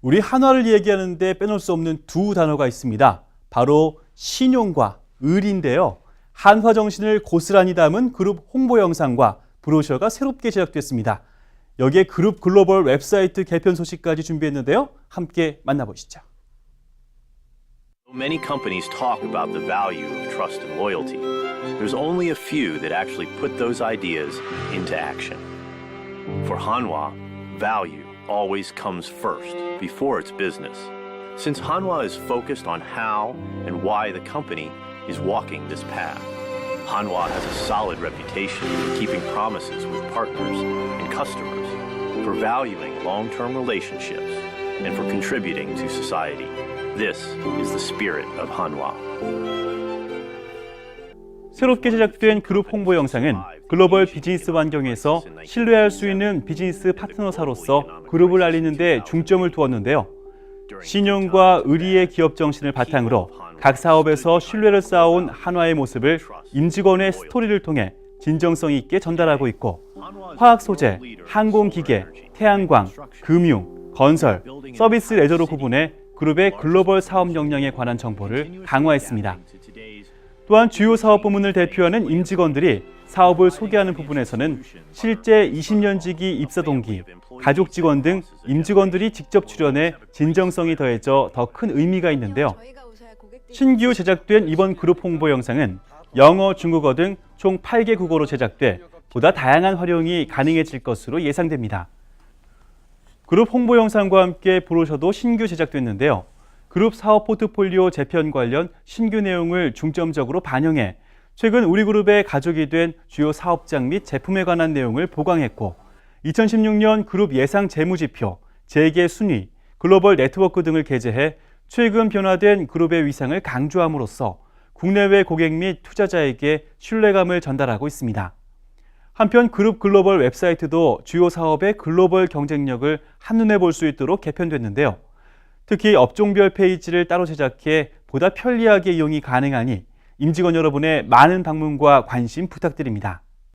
우리 한화를 얘기하는데 빼놓을 수 없는 두 단어가 있습니다. 바로 신용과 의리인데요. 한화 정신을 고스란히 담은 그룹 홍보 영상과 브로셔가 새롭게 제작됐습니다. 여기에 그룹 글로벌 웹사이트 개편 소식까지 준비했는데요. 함께 만나보시죠. Many companies talk about the value of trust and loyalty. There's only a few that actually put those ideas into action. For Hanwha, value always comes first, before its business. Since Hanwha is focused on how and why the company is walking this path, Hanwha has a solid reputation for keeping promises with partners and customers, for valuing long term relationships, and for contributing to society. This is the spirit of Hanwha. 새롭게 제작된 그룹 홍보 영상은 글로벌 비즈니스 환경에서 신뢰할 수 있는 비즈니스 파트너사로서 그룹을 알리는 데 중점을 두었는데요. 신용과 의리의 기업 정신을 바탕으로 각 사업에서 신뢰를 쌓아온 한화의 모습을 임직원의 스토리를 통해 진정성 있게 전달하고 있고 화학 소재, 항공기계, 태양광, 금융, 건설, 서비스 레저로 구분해 그룹의 글로벌 사업 역량에 관한 정보를 강화했습니다. 또한 주요 사업 부문을 대표하는 임직원들이 사업을 소개하는 부분에서는 실제 20년 지기 입사 동기, 가족 직원 등 임직원들이 직접 출연해 진정성이 더해져 더 큰 의미가 있는데요. 신규 제작된 이번 그룹 홍보 영상은 영어, 중국어 등 총 8개 국어로 제작돼 보다 다양한 활용이 가능해질 것으로 예상됩니다. 그룹 홍보 영상과 함께 브로셔도 신규 제작됐는데요. 그룹 사업 포트폴리오 재편 관련 신규 내용을 중점적으로 반영해 최근 우리 그룹의 가족이 된 주요 사업장 및 제품에 관한 내용을 보강했고 2016년 그룹 예상 재무지표, 재계 순위, 글로벌 네트워크 등을 게재해 최근 변화된 그룹의 위상을 강조함으로써 국내외 고객 및 투자자에게 신뢰감을 전달하고 있습니다. 한편 그룹 글로벌 웹사이트도 주요 사업의 글로벌 경쟁력을 한눈에 볼 수 있도록 개편됐는데요. 특히 업종별 페이지를 따로 제작해 보다 편리하게 이용이 가능하니 임직원 여러분의 많은 방문과 관심 부탁드립니다.